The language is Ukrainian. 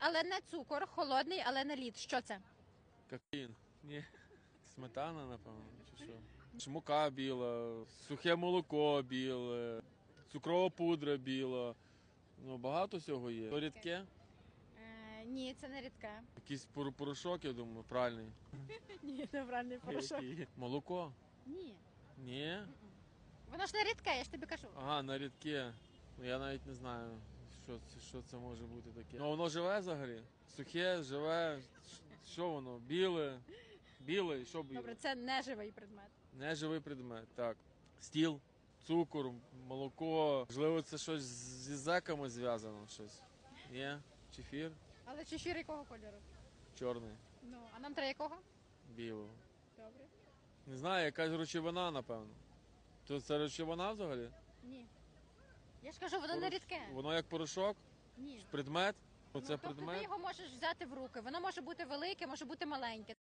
Але не цукор, холодний, але не лід. Що це? Кокаїн. Ні. Сметана, напевно, чи що. Мука біла, сухе молоко біле, цукрова пудра біла. Ну, багато всього є. То рідке, Е, ні, це не рідке. якийсь пор- порошок, я думаю, правильний. Ні, неправильний Який? Молоко? Ні. Ні. Воно ж не рідке, я ж тобі кажу. Ага, на рідке. Ну я навіть не знаю, що це, що це може бути таке. Ну воно живе взагалі? Сухе, живе. Що воно? Біле. Біле, що біле? Добре, це не живий предмет. Неживий предмет, так. Стіл, цукор, молоко. Можливо, це щось зі зеками зв'язано щось. Ні? Чефір? Але чефір якого кольору? Чорний, Ну, а нам треба якого? білого. Добре. Не знаю, якась речовина, напевно. То це речовина взагалі? Ні. Я ж кажу, воно не рідке. Воно як порошок, Ні. предмет. Ну, це тобто предмет. ти його можеш взяти в руки. Воно може бути велике, може бути маленьке.